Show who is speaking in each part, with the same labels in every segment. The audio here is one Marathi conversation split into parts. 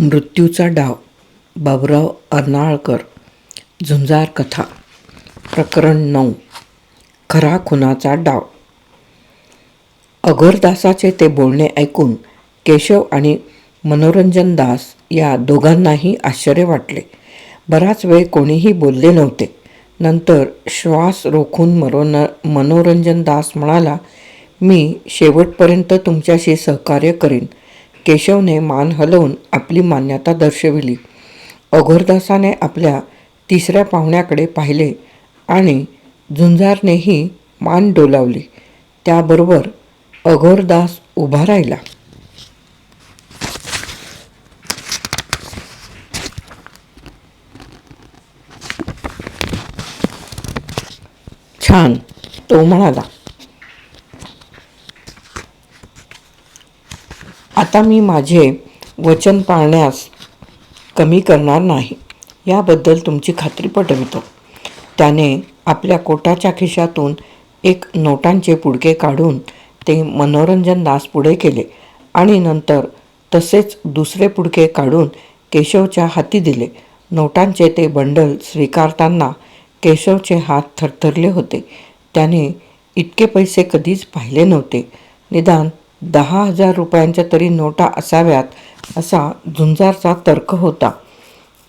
Speaker 1: मृत्यूचा डाव बाबुराव अर्नाळकर झुंजार कथा प्रकरण नऊ खरा खुनाचा डाव. अघोरदासाचे ते बोलणे ऐकून केशव आणि मनोरंजन दास या दोघांनाही आश्चर्य वाटले. बराच वेळ कोणीही बोलले नव्हते. नंतर श्वास रोखून मरोन मनोरंजन दास म्हणाला मी शेवटपर्यंत तुमच्याशी सहकार्य करीन. केशवने मान हलवून आपली मान्यता दर्शविली. अघोरदासाने आपल्या तिसऱ्या पाहुण्याकडे पाहिले आणि झुंजारनेही मान डोलावली. त्याबरोबर अघोरदास उभा राहिला. छान तो म्हणाला. आता मी माझे वचन पाळण्यास कमी करणार नाही. याबद्दल तुमची खात्री पटवितो. त्याने आपल्या कोटाच्या खिशातून एक नोटांचे पुडके काढून ते मनोरंजन दास पुढे केले आणि नंतर तसेच दुसरे पुडके काढून केशवच्या हाती दिले. नोटांचे ते बंडल स्वीकारताना केशवचे हात थरथरले होते. त्याने इतके पैसे कधीच पाहिले नव्हते. निदान दहा हजार रुपयांच्या तरी नोटा असाव्यात असा झुंजारचा तर्क होता.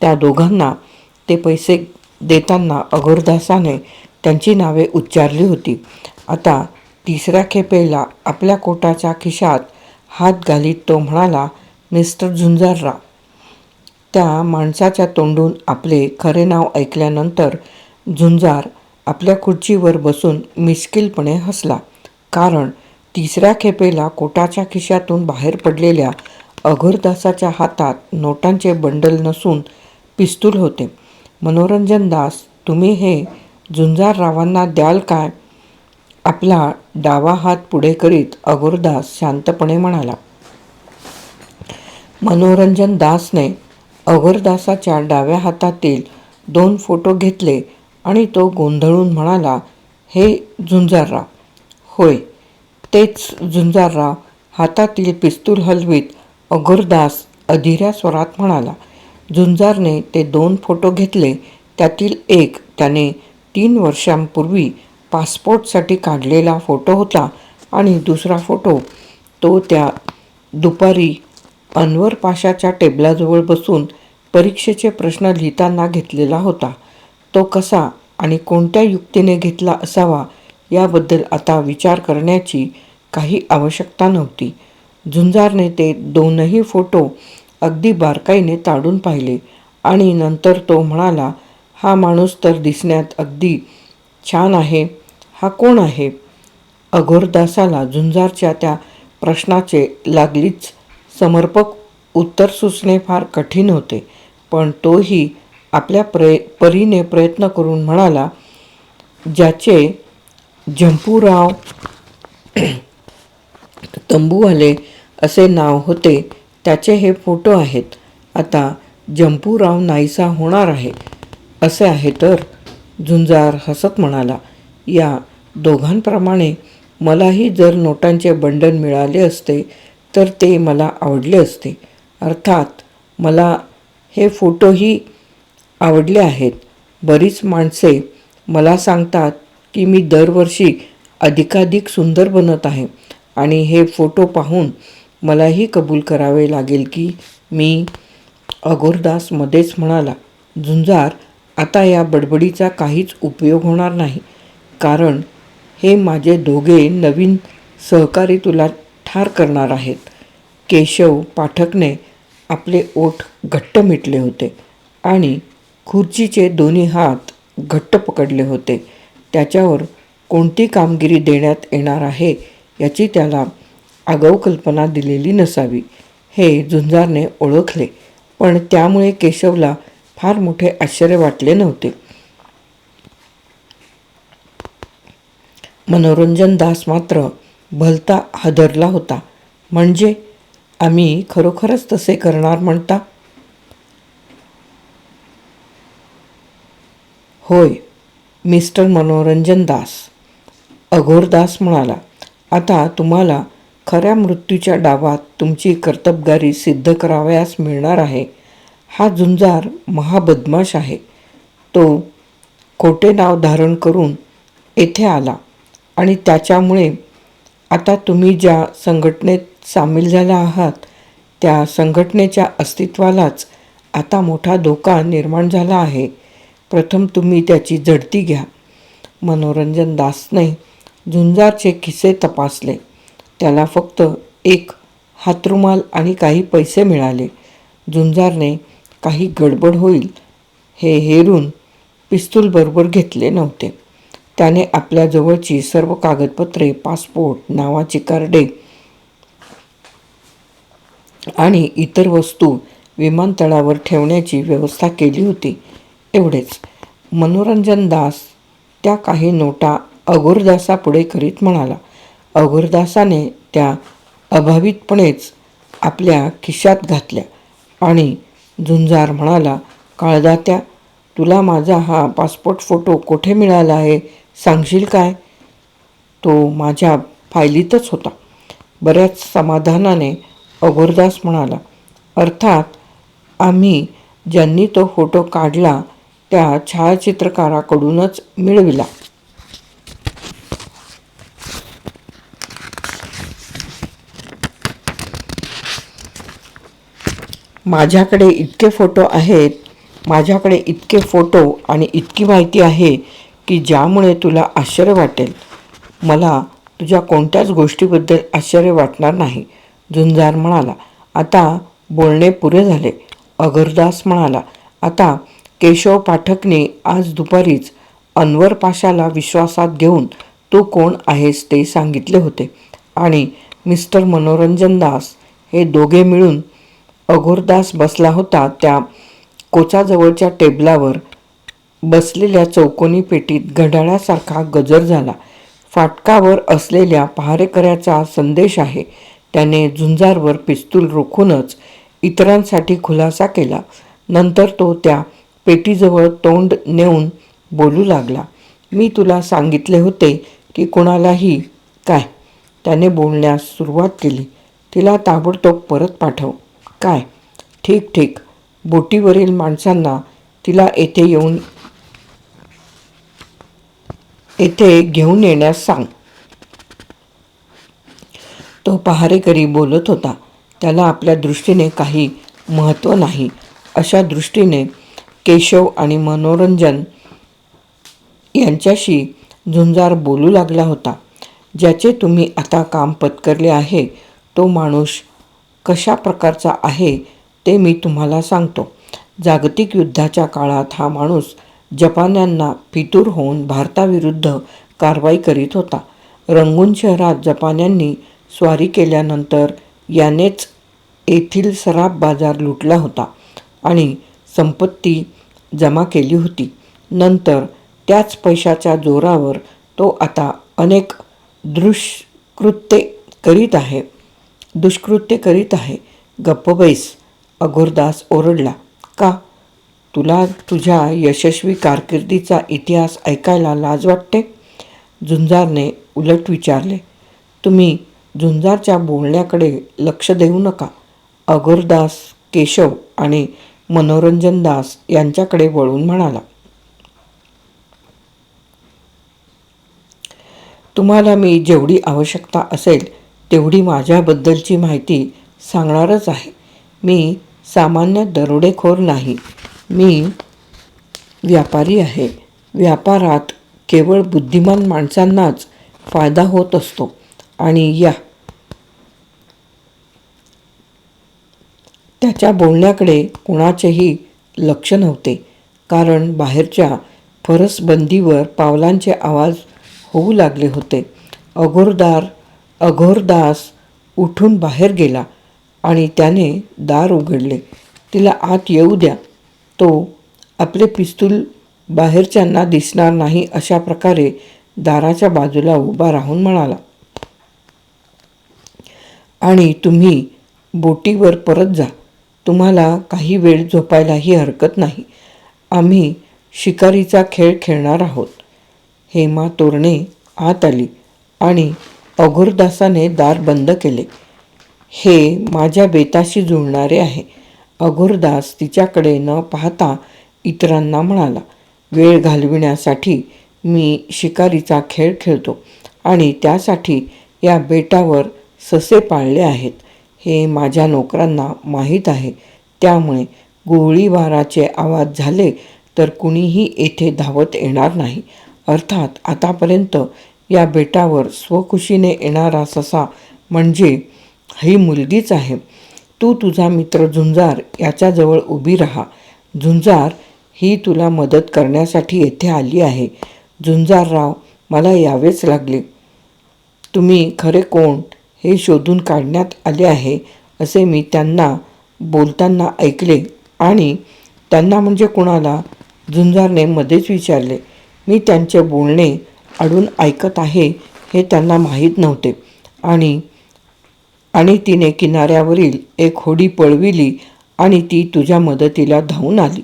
Speaker 1: त्या दोघांना ते पैसे देताना अगोरदासाने त्यांची नावे उच्चारली होती. आता तिसऱ्या खेपेला आपल्या कोटाच्या खिशात हात घालीत तो म्हणाला मिस्टर झुंजाररा त्या माणसाच्या तोंडून आपले खरे नाव ऐकल्यानंतर झुंजार आपल्या खुर्चीवर बसून मिश्किलपणे हसला. कारण तिसऱ्या खेपेला कोटाच्या खिशातून बाहेर पडलेल्या अघोरदासाच्या हातात नोटांचे बंडल नसून पिस्तूल होते. मनोरंजन दास तुम्ही हे झुंजाररावांना द्याल काय आपला डावा हात पुढे करीत अघोरदास शांतपणे म्हणाला. मनोरंजन दासने अघोरदासाच्या डाव्या हातातील दोन फोटो घेतले आणि तो गोंधळून म्हणाला हे झुंजारराव होय. तेच झुंजारराव हातातील पिस्तूल हलवीत अघोरदास अधीऱ्या स्वरात म्हणाला झुंजारने ते दोन फोटो घेतले त्यातील एक त्याने तीन वर्षांपूर्वी पासपोर्टसाठी काढलेला फोटो होता आणि दुसरा फोटो तो त्या दुपारी अनवर पाशाच्या टेबलाजवळ बसून परीक्षेचे प्रश्न लिहिताना घेतलेला होता. तो कसा आणि कोणत्या युक्तीने घेतला असावा याबद्दल आता विचार करण्याची काही आवश्यकता नव्हती. झुंजारने ते दोनही फोटो अगदी बारकाईने ताडून पाहिले आणि नंतर तो म्हणाला हा माणूस तर दिसण्यात अगदी छान आहे. हा कोण आहे? अघोरदासाला झुंजारच्या त्या प्रश्नाचे लागलीच समर्पक उत्तर सुचणे फार कठीण होते पण तोही आपल्या प्रय परीने प्रयत्न करून म्हणाला ज्याचे जंपूराव तंबूवाले असे नाव होते. त्याचे हे फोटो आहेत. आता जंपूराव नाहीसा होणार आहे. असे आहे तर झुंजार हसत म्हणाला. या दोघांप्रमाणे मलाही जर नोटांचे बंडल मिळाले असते तर ते मला आवडले असते. अर्थात मला हे फोटोही आवडले आहेत. बरीच माणसे मला सांगतात की मी दरवर्षी अधिकाधिक सुंदर बनत आहे. आणि हे फोटो पाहून मलाही कबूल करावे लागेल की मी अघोरदास मध्येच म्हणाला झुंजार आता या बडबडीचा काहीच उपयोग होणार नाही. कारण हे माझे दोघे नवीन सहकारी तुला ठार करणार आहेत. केशव पाठकने आपले ओठ घट्ट मिटले होते आणि खुर्चीचे दोन्ही हात घट्ट पकडले होते. त्याच्यावर कोणती कामगिरी देण्यात येणार आहे याची त्याला आगाऊ कल्पना दिलेली नसावी. हे झुंजारने ओळखले पण त्यामुळे केशवला फार मोठे आश्चर्य वाटले नव्हते. मनोरंजन दास मात्र भलता हादरला होता. म्हणजे आम्ही खरोखरच तसे करणार म्हणता? होय मिस्टर मनोरंजन दास. अघोरदास म्हणाला आता तुम्हाला खऱ्या मृत्यूच्या डावात तुमची कर्तबगारी सिद्ध करावयास मिळणार आहे. हा झुंजार महाबदमाश आहे. तो खोटे नाव धारण करून येथे आला आणि त्याच्यामुळे आता तुम्ही ज्या संघटनेत सामील झाला आहात त्या संघटनेच्या अस्तित्वालाच आता मोठा धोका निर्माण झाला आहे. प्रथम तुम्ही त्याची झडती घ्या. मनोरंजन दासने झुंजारचे खिसे तपासले. त्याला फक्त एक हातरुमाल आणि काही पैसे मिळाले. झुंजारने काही गडबड होईल हे हेरून पिस्तूलबरोबर घेतले नव्हते. त्याने आपल्या जवळची सर्व कागदपत्रे पासपोर्ट नावाची कार्डे आणि इतर वस्तू विमानतळावर ठेवण्याची व्यवस्था केली होती. एवढेच. मनोरंजन दास त्या काही नोटा अघोरदासापुढे करीत म्हणाला. अघोरदासाने त्या अभावितपणेच आपल्या खिशात घातल्या आणि झुंजार म्हणाला काळदात्या तुला माझा हा पासपोर्ट फोटो कोठे मिळाला आहे? सांगशील काय? तो माझ्या फायलीतच होता. बऱ्याच समाधानाने अघोरदास म्हणाला अर्थात आम्ही ज्यांनी तो फोटो काढला त्या छायाचित्रकाराकडूनच मिळविला. माझ्याकडे इतके फोटो आहेत माझ्याकडे इतके फोटो आणि इतकी माहिती आहे की ज्यामुळे तुला आश्चर्य वाटेल. मला तुझ्या कोणत्याच गोष्टीबद्दल आश्चर्य वाटणार नाही झुंजार म्हणाला. आता बोलणे पुरे झाले. अगरदास म्हणाला आता केशव पाठकने आज दुपारीच अनवर पाशाला विश्वासात घेऊन तू कोण आहेस ते सांगितले होते. आणि मिस्टर मनोरंजन दास हे दोघे मिळून अघोरदास बसला होता त्या कोचाजवळच्या टेबलावर. बसलेल्या चौकोनी पेटीत घड्याळासारखा गजर झाला. फाटकावर असलेल्या पहारेकऱ्याचा संदेश आहे. त्याने झुंजारवर पिस्तूल रोखूनच इतरांसाठी खुलासा केला. नंतर तो त्या पेटीजवळ तोंड नेऊन बोलू लागला. मी तुला सांगितले होते की कोणालाही काय? त्याने बोलण्यास सुरुवात केली. तिला ताबडतोब परत पाठव. काय? ठीक ठीक. बोटीवरील माणसांना तिला येथे येऊन येथे घेऊन येण्यास सांग. तो पहारेकरी बोलत होता. त्याला आपल्या दृष्टीने काही महत्त्व नाही. अशा दृष्टीने केशव आणि मनोरंजन यांच्याशी झुंजार बोलू लागला होता. ज्याचे तुम्ही आता काम पत्करले आहे तो माणूस कशा प्रकारचा आहे ते मी तुम्हाला सांगतो. जागतिक युद्धाच्या काळात हा माणूस जपान्यांना फितूर होऊन भारताविरुद्ध कारवाई करीत होता. रंगून शहरात जपान्यांनी स्वारी केल्यानंतर यानेच येथील सराफ बाजार लुटला होता आणि संपत्ती जमा केली होती. नंतर त्याच पैशाच्या जोरावर तो आता अनेक दृष्कृत्ये करीत आहे. दुष्कृत्य करीत आहे. गप्प बैस. अघोरदास ओरडला का? तुला तुझ्या यशस्वी कारकिर्दीचा इतिहास ऐकायला लाज वाटते? झुंजारने उलट विचारले तुम्ही झुंजारच्या बोलण्याकडे लक्ष देऊ नका. अघोरदास केशव आणि मनोरंजन दास यांच्याकडे वळून म्हणाला तुम्हाला मी जेवढी आवश्यकता असेल तेवढी माझ्याबद्दलची माहिती सांगणारच आहे. मी सामान्य दरोडेखोर नाही. मी व्यापारी आहे. व्यापारात केवळ बुद्धिमान माणसांनाच फायदा होत असतो. आणि या त्याच्या बोलण्याकडे कुणाचेही लक्ष नव्हते. कारण बाहेरच्या फरसबंदीवर पावलांचे आवाज होऊ लागले होते. अघोरदार अघोरदास उठून बाहेर गेला आणि त्याने दार उघडले. तिला आत येऊ द्या. तो आपले पिस्तूल बाहेरच्यांना दिसणार नाही अशा प्रकारे दाराच्या बाजूला उभा राहून म्हणाला. आणि तुम्ही बोटीवर परत जा. तुम्हाला काही वेळ झोपायलाही हरकत नाही. आम्ही शिकारीचा खेळ खेळणार आहोत. हेमा तोरणे आत आली आणि अघोरदासाने दार बंद केले. हे माझ्या बेताशी जुळणारे आहे. अघोरदास तिच्याकडे न पाहता इतरांना म्हणाला वेळ घालविण्यासाठी मी शिकारीचा खेळ खेळतो आणि त्यासाठी या बेटावर ससे पाळले आहेत. हे माझ्या नोकरांना माहीत आहे. त्यामुळे गोळीबाराचे आवाज झाले तर कुणीही येथे धावत येणार नाही. अर्थात आतापर्यंत या बेटावर स्वखुशीने येणारा ससा म्हणजे ही मुलगीच आहे. तू तुझा मित्र झुंजार याच्याजवळ उभी राहा. झुंजार ही तुला मदत करण्यासाठी येथे आली आहे. झुंजारराव मला यावेच लागले. तुम्ही खरे कोण? हे शोधून काढण्यात आले आहे असे मी त्यांना बोलताना ऐकले आणि त्यांना म्हणजे कुणाला? झुंजारने मध्येच विचारले. मी त्यांचे बोलणे अडून ऐकत आहे हे त्यांना माहीत नव्हते आणि आणि तिने किनाऱ्यावरील एक होडी पळविली आणि ती तुझ्या मदतीला धावून आली.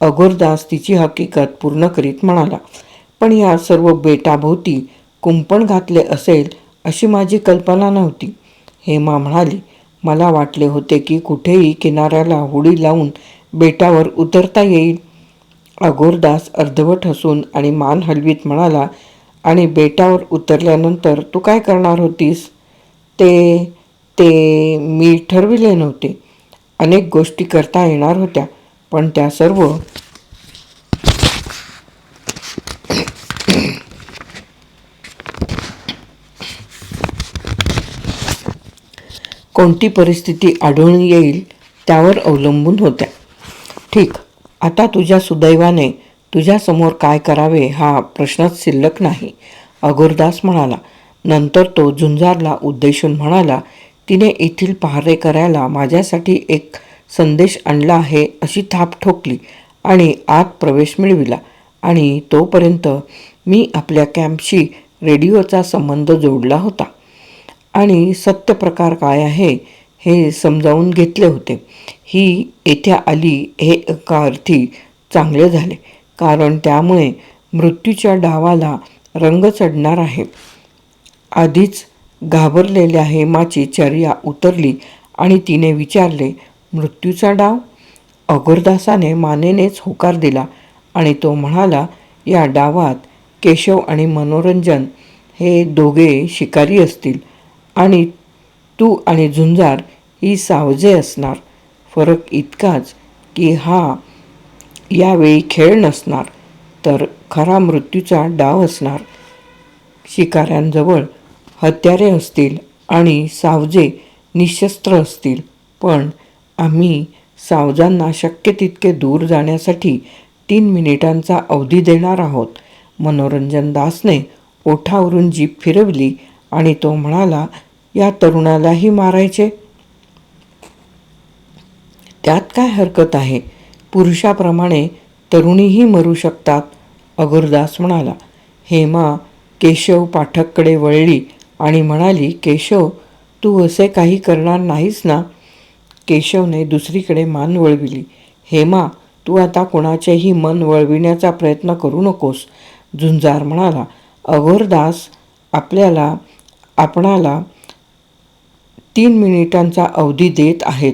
Speaker 1: अघोरदास तिची हकीकत पूर्ण करीत म्हणाला पण या सर्व बेटाभोवती कुंपण घातले असेल अशी माझी कल्पना नव्हती. हेमा म्हणाली मला वाटले होते की कुठेही किनाऱ्याला होडी लावून बेटावर उतरता येईल. अघोरदास अर्धवट हसून आणि मान हलवीत म्हणाला आणि बेटावर उतरल्यानंतर तू काय करणार होतीस? ते ते मी ठरविले नव्हते. अनेक गोष्टी करता येणार होत्या पण त्या सर्व कोणती परिस्थिती आढळून येईल त्यावर अवलंबून होत्या. ठीक आता तुझ्या सुदैवाने तुझ्यासमोर काय करावे हा प्रश्नच शिल्लक नाही अघोरदास म्हणाला. नंतर तो झुंजारला उद्देशून म्हणाला तिने येथील पहारे करायला माझ्यासाठी एक संदेश आणला आहे अशी थाप ठोकली आणि आत प्रवेश मिळविला आणि तोपर्यंत मी आपल्या कॅम्पशी रेडिओचा संबंध जोडला होता. आणि सत्य प्रकार काय आहे हे समजावून घेतले होते. ही येथे आली हे एका अर्थी चांगले झाले कारण त्यामुळे मृत्यूच्या डावाला रंग चढणार आहे. आधीच घाबरलेल्या हेमाची चर्या उतरली आणि तिने विचारले मृत्यूचा डाव? अगुरदासाने मानेनेच होकार दिला आणि तो म्हणाला या डावात केशव आणि मनोरंजन हे दोघे शिकारी असतील. आणि तू आणि झुंजार ही सावजे असणार. फरक इतकाच की हा यावेळी खेळ नसणार तर खरा मृत्यूचा डाव असणार. शिकाऱ्यांजवळ हत्यारे असतील आणि सावजे निशस्त्र असतील पण आम्ही सावजांना शक्य तितके दूर जाण्यासाठी तीन मिनिटांचा अवधी देणार आहोत. मनोरंजन दासने ओठावरून जीप फिरवली आणि तो म्हणाला या तरुणालाही मारायचे. त्यात काय हरकत आहे? पुरुषाप्रमाणे तरुणीही मरू शकतात अगोरदास म्हणाला. हेमा केशव पाठककडे वळली आणि म्हणाली केशव तू असे काही करणार नाहीस ना? केशवने दुसरीकडे मान वळविली. हेमा तू आता कोणाचेही मन वळविण्याचा प्रयत्न करू नकोस झुंजार म्हणाला. अगोरदास आपल्याला आपणाला तीन मिनिटांचा अवधी देत आहेत.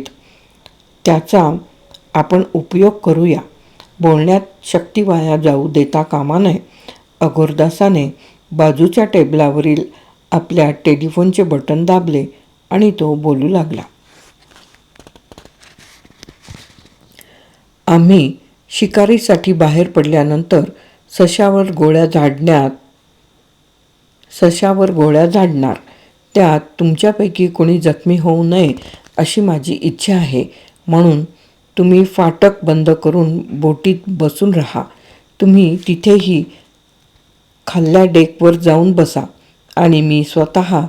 Speaker 1: त्याचा आपण उपयोग करूया. बोलण्यात शक्ती वाया जाऊ देता कामा नये. अघोरदासाने बाजूच्या टेबलावरील आपल्या टेलिफोनचे बटन दाबले आणि तो बोलू लागला. आम्ही शिकारीसाठी बाहेर पडल्यानंतर सशावर गोळ्या झाडण्यात सशावर गोळ्या झाडणार. त्यात तुमच्यापैकी कोणी जखमी होऊ नये अशी माझी इच्छा आहे. म्हणून तुम्ही फाटक बंद करून बोटीत बसून राहा. तुम्ही तिथेही खाल्ल्या डेकवर जाऊन बसा आणि मी स्वतः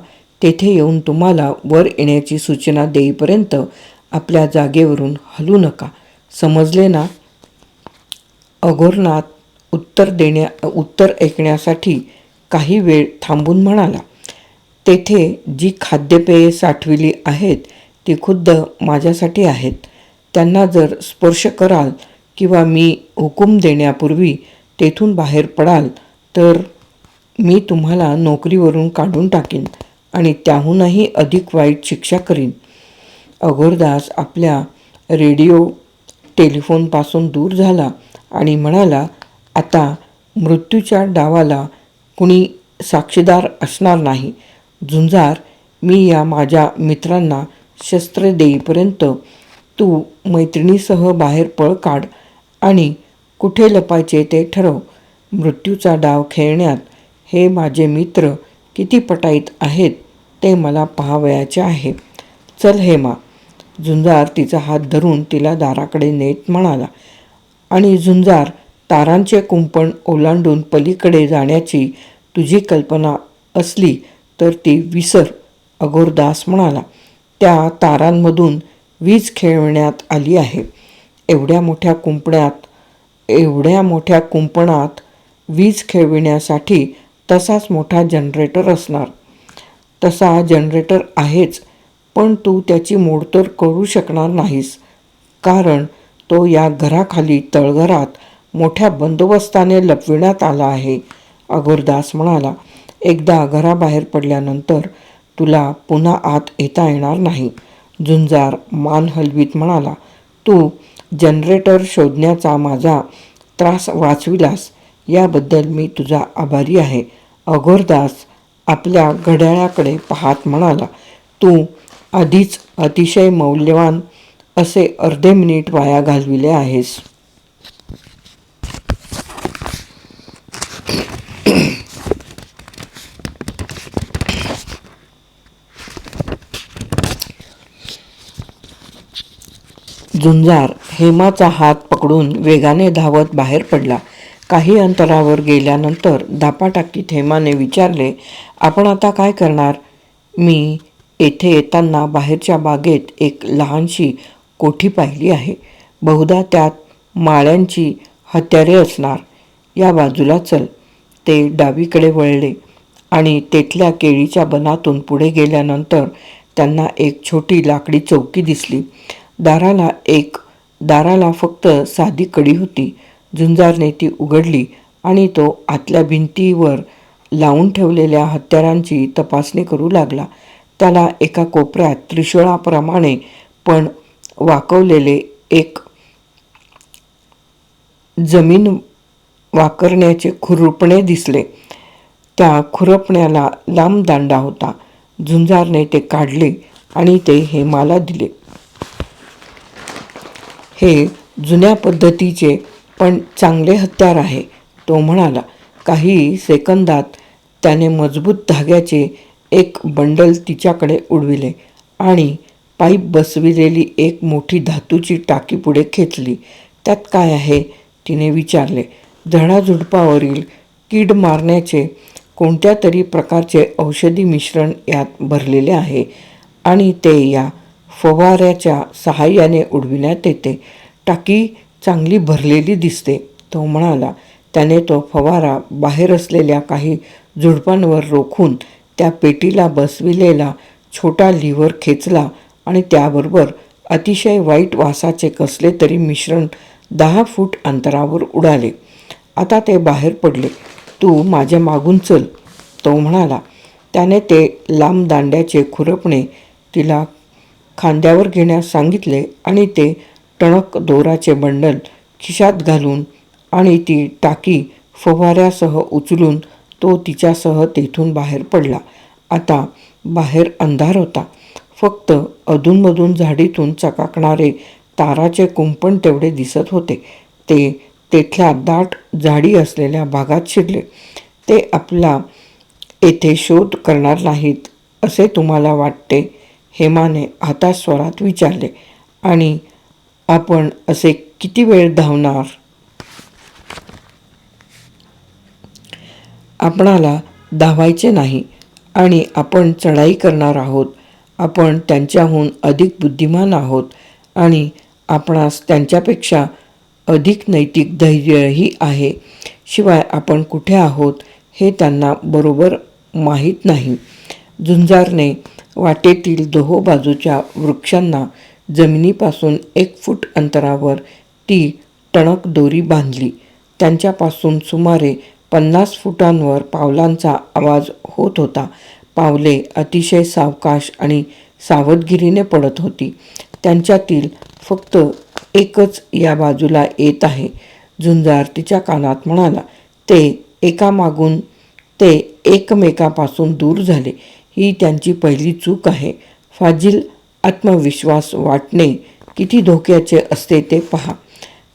Speaker 1: तेथे येऊन तुम्हाला वर येण्याची सूचना देईपर्यंत आपल्या जागेवरून हलू नका. समजले ना? अघोरनाथ उत्तर देण्या उत्तर ऐकण्यासाठी काही वेळ थांबून म्हणाला. तेथे जी खाद्यपेये साठविली आहेत ती खुद्द माझ्यासाठी आहेत. त्यांना जर स्पर्श कराल किंवा मी हुकूम देण्यापूर्वी तेथून बाहेर पडाल तर मी तुम्हाला नोकरीवरून काढून टाकीन आणि त्याहूनही अधिक वाईट शिक्षा करीन. अघोरदास आपल्या रेडिओ टेलिफोनपासून दूर झाला आणि म्हणाला आता मृत्यूच्या डावाला कुणी साक्षीदार असणार नाही. झुंजार मी या माझ्या मित्रांना शस्त्र देईपर्यंत तू मैत्रिणीसह बाहेर पळ काढ आणि कुठे लपायचे ते ठरव. मृत्यूचा डाव खेळण्यात हे माझे मित्र किती पटाईत आहेत ते मला पाहावयाचे आहे. चल हेमा. झुंजार तिचा हात धरून तिला दाराकडे नेत म्हणाला. आणि झुंजार तारांचे कुंपण ओलांडून पलीकडे जाण्याची तुझी कल्पना असली तर ती विसर अघोरदास म्हणाला. त्या तारांमधून वीज खेळवण्यात आली आहे. एवढ्या मोठ्या कुंपण्यात एवढ्या मोठ्या कुंपणात वीज खेळविण्यासाठी तसाच मोठा जनरेटर असणार. तसा जनरेटर आहेच पण तू त्याची मोडतोड करू शकणार नाहीस. कारण तो या घराखाली तळघरात मोठ्या बंदोबस्ताने लपविण्यात आला आहे अगोरदास म्हणाला. एकदा घराबाहेर पडल्यानंतर तुला पुन्हा आत येता येणार नाही. झुंजार मान हलवीत म्हणाला तू जनरेटर शोधण्याचा माझा त्रास वाचविलास. याबद्दल मी तुझा आभारी आहे. अघोरदास आपल्या घड्याळाकडे पाहत म्हणाला तू आधीच अतिशय मौल्यवान असे अर्धे मिनिट वाया घालविले आहेस. झुंजार हेमाचा हात पकडून वेगाने धावत बाहेर पडला. काही अंतरावर गेल्यानंतर दापाटाकीत हेमाने विचारले आपण आता काय करणार? मी येथे येताना बाहेरच्या बागेत एक लहानशी कोठी पाहिली आहे. बहुधा त्यात माळ्यांची हत्यारे असणार. या बाजूला चल. ते डावीकडे वळले आणि तेथल्या केळीच्या बनातून पुढे गेल्यानंतर त्यांना एक छोटी लाकडी चौकी दिसली. दाराला एक दाराला फक्त साधी कडी होती. झुंजारने ती उघडली आणि तो आतल्या भिंतीवर लावून ठेवलेल्या हत्यारांची तपासणी करू लागला. त्याला एका कोपऱ्यात त्रिशूळाप्रमाणे पण वाकवलेले एक जमीन वाकरण्याचे खुरपणे दिसले. त्या खुरपण्याला लांब दांडा होता. झुंजारने ते काढले आणि ते हेमाला दिले. हे जुन्या पद्धतीचे पण चांगले हत्यार आहे. तो म्हणाला काही सेकंदात त्याने मजबूत धाग्याचे एक बंडल तिच्याकडे उडविले आणि पाईप बसविलेली एक मोठी धातूची टाकी पुढे खेचली. त्यात काय आहे? तिने विचारले. झाडाझुडपावरील कीड मारण्याचे कोणत्या तरी प्रकारचे औषधी मिश्रण यात भरलेले आहे आणि ते या फवाऱ्याच्या सहाय्याने उडविण्यात येते. टाकी चांगली भरलेली दिसते. तो म्हणाला त्याने तो फवारा बाहेर असलेल्या काही झुडपांवर रोखून त्या पेटीला बसविलेला छोटा लिव्हर खेचला आणि त्याबरोबर अतिशय वाईट वासाचे कसले तरी मिश्रण दहा फूट अंतरावर उडाले. आता ते बाहेर पडले. तू माझ्या मागून चल. तो म्हणाला त्याने ते लांब दांड्याचे खुरपणे तिला खांद्यावर घेण्यास सांगितले आणि ते टणक दोराचे बंडल खिशात घालून आणि ती टाकी फवाऱ्यासह उचलून तो तिच्यासह तेथून बाहेर पडला. आता बाहेर अंधार होता. फक्त अधूनमधून झाडीतून चकाकणारे ताराचे कुंपण तेवढे दिसत होते. ते तेथल्या दाट झाडी असलेल्या भागात शिरले. ते आपला येथे शोध करणार नाहीत असे तुम्हाला वाटते? हेमाने स्वरात विचारले आणि आपण असे किती वेळ धावणार? आपणाला धावायचे नाही आणि आपण चढाई करणार आहोत. आपण त्यांच्याहून अधिक बुद्धिमान आहोत आणि आपणास त्यांच्यापेक्षा अधिक नैतिक धैर्यही आहे. शिवाय आपण कुठे आहोत हे त्यांना बरोबर माहीत नाही झुंजारने वाटेतील दोहो बाजूच्या वृक्षांना जमिनीपासून एक फूट अंतरावर ती टणक दोरी बांधली. त्यांच्यापासून सुमारे पन्नास फुटांवर पावलांचा आवाज होत होता. पावले अतिशय सावकाश आणि सावधगिरीने पडत होती. त्यांच्यातील फक्त एकच या बाजूला येत आहे. झुंजार तिच्या कानात म्हणाला ते एकामागून ते एकमेकापासून दूर झाले. ही त्यांची पहिली चूक आहे. फाजील आत्मविश्वास वाटणे किती धोक्याचे असते ते पहा.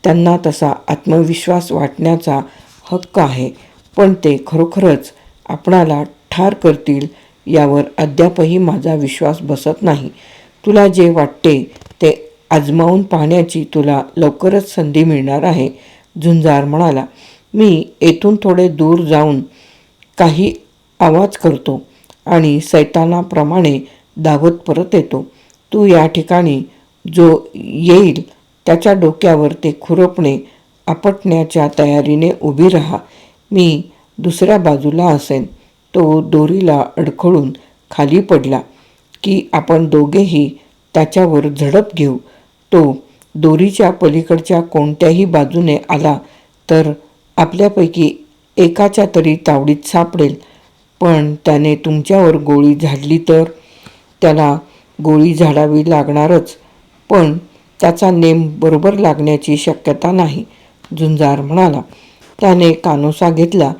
Speaker 1: त्यांना तसा आत्मविश्वास वाटण्याचा हक्क आहे पण ते खरोखरच आपणाला ठार करतील यावर अद्यापही माझा विश्वास बसत नाही. तुला जे वाटते ते आजमावून पाहण्याची तुला लवकरच संधी मिळणार आहे झुंजार म्हणाला. मी येथून थोडे दूर जाऊन काही आवाज करतो. आणि सैतानाप्रमाणे धावत परत येतो. तू या ठिकाणी जो येईल त्याच्या डोक्यावर ते खुरपणे आपटण्याच्या तयारीने उभी राहा. मी दुसऱ्या बाजूला असेन. तो दोरीला अडखळून खाली पडला की आपण दोघेही त्याच्यावर झडप घेऊ. तो दोरीच्या पलीकडच्या कोणत्याही बाजूने आला तर आपल्यापैकी एकाच्या तरी तावडीत सापडेल. पण त्याने तुमच्यावर गोळी झाडली तर? त्याला गोळी झाडावी लागणारच पण त्याचा नेम बरोबर लागण्याची शक्यता नाही झुंजार म्हणाला. त्याने कानोसा घेतला.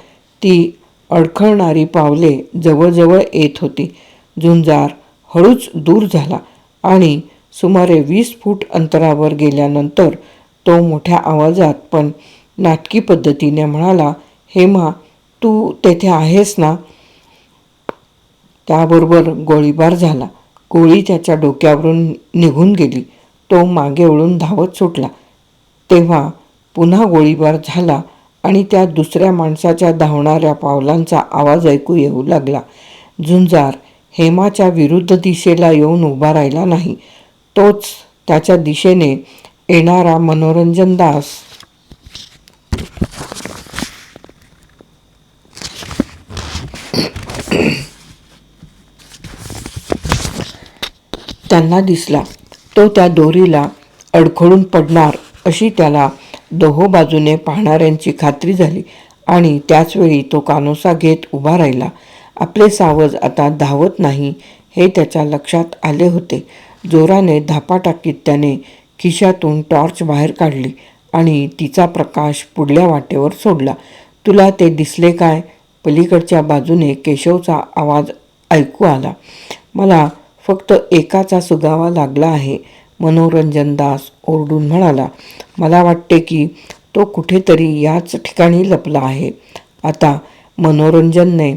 Speaker 1: ती अडखळणारी पावले जवळजवळ येत होती. झुंजार हळूच दूर झाला आणि सुमारे वीस फूट अंतरावर गेल्यानंतर तो मोठ्या आवाजात पण नाटकी पद्धतीने म्हणाला हेमा तू तेथे आहेस ना? त्याबरोबर गोळीबार झाला. गोळी त्याच्या डोक्यावरून निघून गेली. तो मागे वळून धावत सुटला. तेव्हा पुन्हा गोळीबार झाला आणि त्या दुसऱ्या माणसाच्या धावणाऱ्या पावलांचा आवाज ऐकू येऊ लागला. झुंजार हेमाच्या विरुद्ध दिशेला येऊन उभा राहिला नाही. तोच त्याच्या दिशेने येणारा मनोरंजन दास. त्यांना दिसला. तो त्या दोरीला अडखळून पडणार अशी त्याला दोहो बाजूने पाहणाऱ्यांची खात्री झाली आणि त्याचवेळी तो कानोसा घेत उभा राहिला. आपले सावज आता धावत नाही हे त्याच्या लक्षात आले होते. जोराने धापा टाकीत त्याने खिशातून टॉर्च बाहेर काढली आणि तिचा प्रकाश पुढल्या वाटेवर सोडला. तुला ते दिसले काय? पलीकडच्या बाजूने केशवचा आवाज ऐकू आला. मला फक्त एकाचा सुगावा लागला आहे मनोरंजन दास ओरडून म्हणाला मला वाटते की तो कुठेतरी याच ठिकाणी लपला आहे. आता मनोरंजनने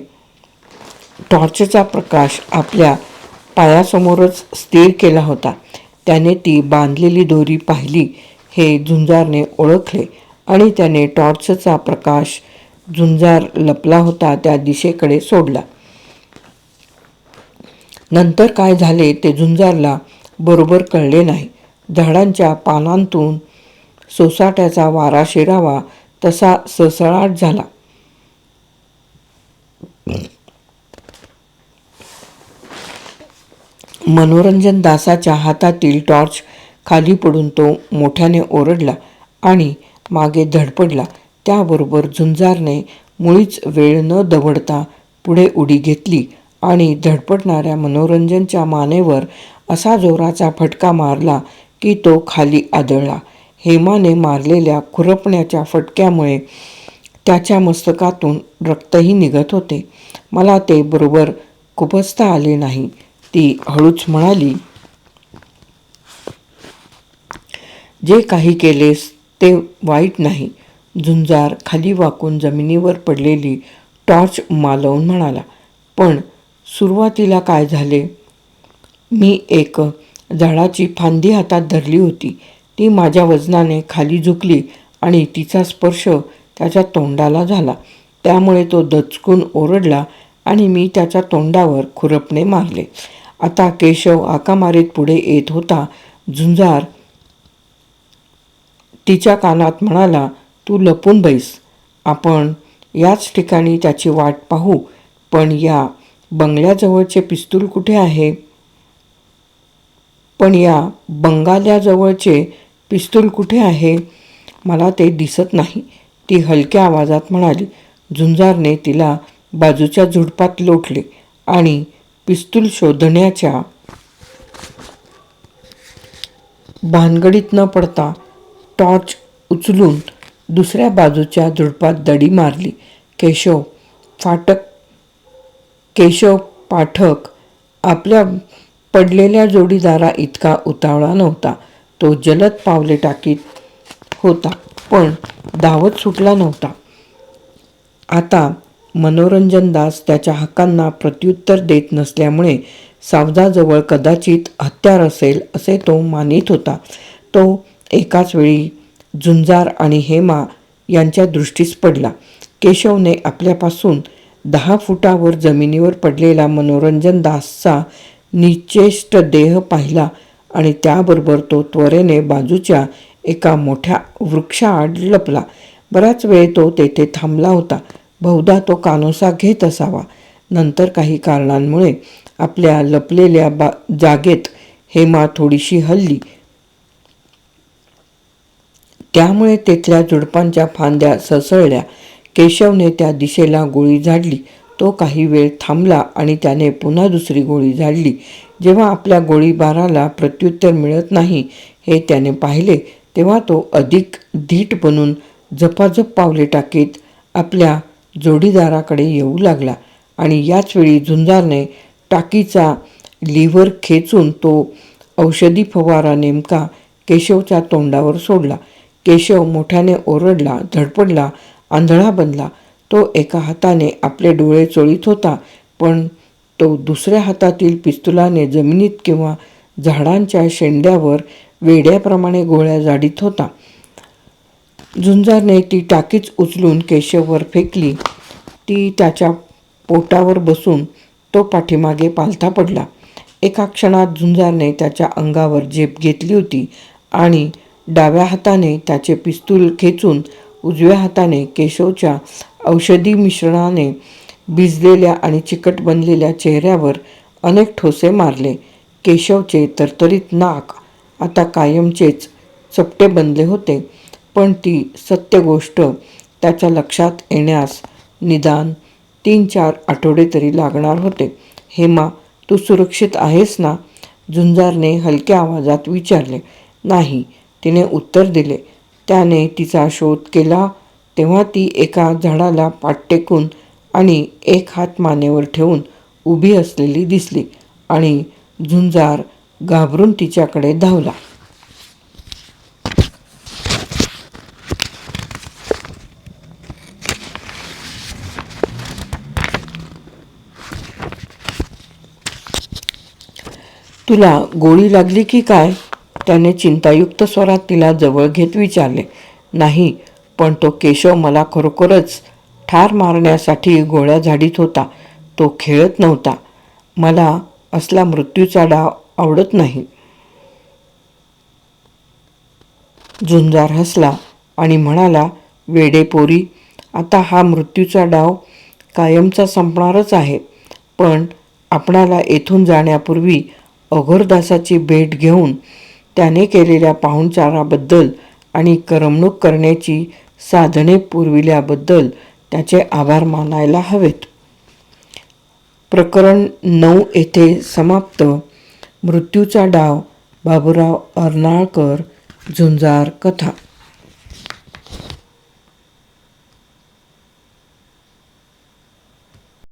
Speaker 1: टॉर्चचा प्रकाश आपल्या पायासमोरच स्थिर केला होता. त्याने ती बांधलेली दोरी पाहिली हे झुंजारने ओळखले आणि त्याने टॉर्चचा प्रकाश झुंजार लपला होता त्या दिशेकडे सोडला. नंतर काय झाले ते झुंजारला बरोबर कळले नाही. झाडांच्या पानांतून सोसाट्याचा वारा शिरावा तसा ससळाट झाला. मनोरंजन दासाच्या हातातील टॉर्च खाली पडून तो मोठ्याने ओरडला आणि मागे धडपडला. त्याबरोबर झुंजारने मुळीच वेळ न दवडता पुढे उडी घेतली. आणि धडपडणाऱ्या मनोरंजनच्या मानेवर असा जोराचा फटका मारला की तो खाली आदळला. हेमाने मारलेल्या खुरपण्याच्या फटक्यामुळे त्याच्या मस्तकातून रक्तही निघत होते. मला ते बरोबर खुपसता आले नाही ती हळूच म्हणाली. जे काही केलेस ते वाईट नाही झुंजार खाली वाकून जमिनीवर पडलेली टॉर्च मालवून म्हणाला. पण सुरुवातीला काय झाले? मी एक झाडाची फांदी हातात धरली होती. ती माझ्या वजनाने खाली झुकली आणि तिचा स्पर्श त्याच्या तोंडाला झाला. त्यामुळे तो दचकून ओरडला आणि मी त्याच्या तोंडावर खुरपणे मारले. आता केशव आकामारीत पुढे येत होता. झुंजार तिच्या कानात म्हणाला तू लपून बैस. आपण याच ठिकाणी त्याची वाट पाहू. पण या बंगल्याजवळचे पिस्तूल कुठे आहे? पण या बंगाल्याजवळचे पिस्तूल कुठे आहे? मला ते दिसत नाही. ती हलक्या आवाजात म्हणाली. झुंजारने तिला बाजूच्या झुडपात लोटले आणि पिस्तूल शोधण्याच्या भानगडीत न पडता टॉर्च उचलून दुसऱ्या बाजूच्या झुडपात दडी मारली. केशव फाटक केशव पाठक आपल्या पडलेल्या जोडीदारा इतका उतावळा नव्हता. तो जलद पावले टाकीत होता पण धावत सुटला नव्हता. आता मनोरंजन दास त्याच्या हक्कांना प्रत्युत्तर देत नसल्यामुळे सावजाजवळ कदाचित हत्यार असेल असे तो मानित होता. तो एकाच वेळी झुंजार आणि हेमा यांच्या दृष्टीस पडला. केशवने आपल्यापासून दहा फुटावर जमिनीवर पडलेला मनोरंजन दासचा निचेष्ट देह पाहिला आणि त्याबरोबर तो त्वरेने बाजूच्या एका मोठ्या वृक्षाआड लपला. बराच वेळ तो तेथे थांबला होता. बहुधा तो कानोसा घेत असावा. नंतर काही कारणांमुळे आपल्या लपलेल्या बा जागेत हेमा थोडीशी हल्ली. त्यामुळे तेथल्या झुडपांच्या फांद्या ससळल्या. केशवने त्या दिशेला गोळी झाडली. तो काही वेळ थांबला आणि त्याने पुन्हा दुसरी गोळी झाडली. जेव्हा आपल्या गोळीबाराला प्रत्युत्तर मिळत नाही हे त्याने पाहिले तेव्हा तो अधिक धीट बनून झपाझप पावले टाकीत आपल्या जोडीदाराकडे येऊ लागला आणि याचवेळी झुंजारने टाकीचा लिव्हर खेचून तो औषधी फवारा नेमका केशवच्या तोंडावर सोडला. केशव मोठ्याने ओरडला धडपडला आंधळा बनला. तो एका हाताने आपले डोळे चोळीत होता पण तो दुसऱ्या हातातील पिस्तुलाने जमिनीत किंवा झाडांच्या शेंड्यावर वेड्याप्रमाणे गोळ्या झाडीत होता. झुंजारने ती टाकीच उचलून केशववर फेकली. ती त्याच्या पोटावर बसून तो पाठीमागे पालथा पडला. एका क्षणात झुंजारने त्याच्या अंगावर झेप घेतली होती आणि डाव्या हाताने त्याचे पिस्तूल खेचून उजव्या हाताने केशवच्या औषधी मिश्रणाने भिजलेल्या आणि चिकट बनलेल्या चेहऱ्यावर अनेक ठोसे मारले. केशवचे तरतरीत नाक आता कायमचेच चपटे बनले होते पण ती सत्य गोष्ट त्याच्या लक्षात येण्यास निदान तीन चार आठवडे तरी लागणार होते. हेमा तू सुरक्षित आहेस ना? झुंजारने हलक्या आवाजात विचारले. नाही तिने उत्तर दिले. त्याने तिचा शोध केला तेव्हा ती एका झाडाला पाठ टेकून आणि एक हात मानेवर ठेवून उभी असलेली दिसली आणि झुंजार घाबरून तिच्याकडे धावला. तुला गोळी लागली की काय? त्याने चिंतायुक्त स्वरात तिला जवळ घेत विचारले नाही पण तो केशव मला खरोखरच ठार मारण्यासाठी गोळ्या झाडीत होता. तो खेळत नव्हता. मला असला मृत्यूचा डाव आवडत नाही. झुंजार हसला आणि म्हणाला वेडेपोरी आता हा मृत्यूचा डाव कायमचा संपणारच आहे. पण आपणाला येथून जाण्यापूर्वी अघोरदासाची भेट घेऊन त्याने केलेल्या पाहुणचाराबद्दल आणि करमणूक करण्याची साधने पुरविल्याबद्दल त्याचे आभार मानायला हवेत. प्रकरण नऊ येथे समाप्त. मृत्यूचा डाव बाबूराव अर्नाळकर झुंजार कथा.